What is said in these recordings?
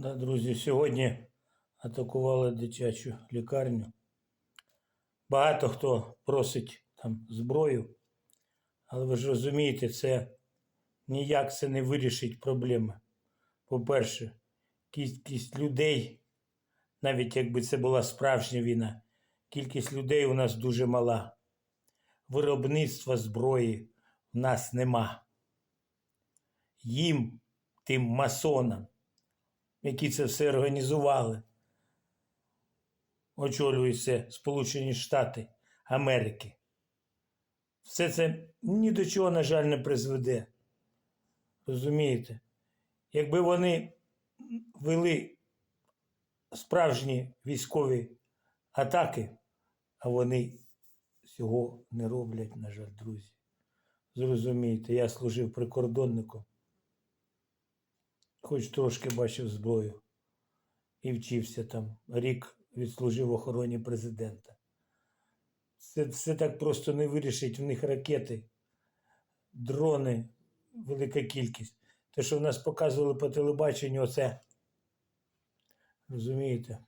Да, друзі, сьогодні атакували дитячу лікарню. Багато хто просить там зброю, але ви ж розумієте, це ніяк це не вирішить проблеми. По-перше, кількість людей, навіть якби це була справжня війна, кількість людей у нас дуже мала. Виробництва зброї в нас нема. Їм, тим масонам, які це все організували. Очолюються Сполучені Штати Америки. Все це ні до чого, на жаль, не призведе. Розумієте? Якби вони вели справжні військові атаки, а вони цього не роблять, на жаль, друзі. Зрозумієте, я служив прикордонником хоч трошки бачив зброю і вчився там. Рік відслужив охороні президента. Це все так просто не вирішить в них ракети, дрони, велика кількість. Те, що в нас показували по телебаченню, оце. Розумієте?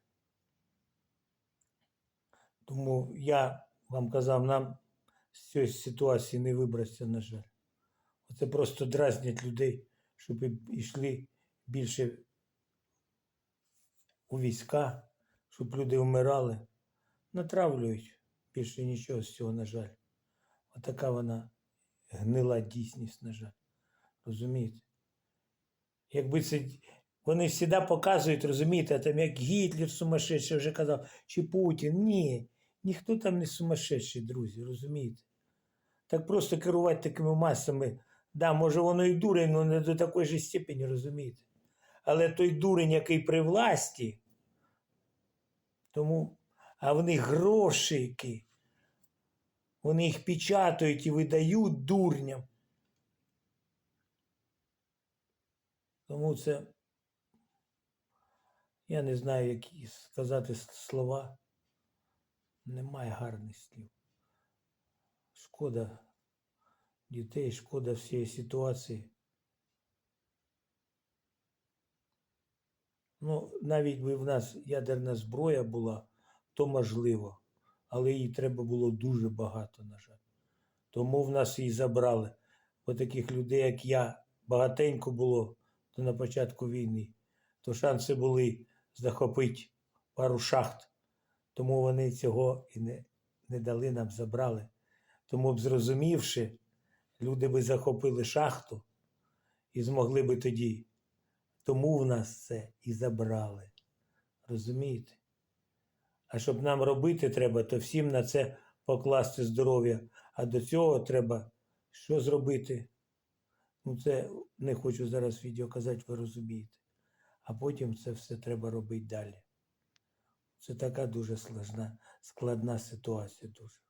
Тому я вам казав, нам з цієї ситуації не вибратися, на жаль. Оце просто дразнять людей, щоб йшли більше у війська, щоб люди вмирали. Натравлюють більше нічого з цього, на жаль. Отака вона гнила дійсність, на жаль. Розумієте? Якби це. Вони завжди показують, розумієте, там як Гітлер сумасшедший вже казав, чи Путін. Ні, ніхто там не сумасшедший, друзі, розумієте? Так просто керувати такими масами. Да, може воно і дурень, але не до такої ж степені, розумієте? Але той дурень, який при власті, тому, а в них гроші. Вони їх печатають і видають дурням. Тому це, я не знаю, які сказати слова. Немає гарних слів. Шкода дітей, шкода всієї ситуації. Ну, навіть би в нас ядерна зброя була, то можливо, але її треба було дуже багато, на жаль. Тому в нас її забрали. Бо таких людей, як я, багатенько було то на початку війни, то шанси були захопити пару шахт. Тому вони цього і не, не дали нам, забрали. Тому б зрозумівши, люди би захопили шахту і змогли би тоді тому в нас це і забрали. Розумієте? А щоб нам робити треба, то всім на це покласти здоров'я. А до цього треба що зробити? Ну, це не хочу зараз відео казати, ви розумієте. А потім це все треба робити далі. Це така дуже складна, складна ситуація дуже.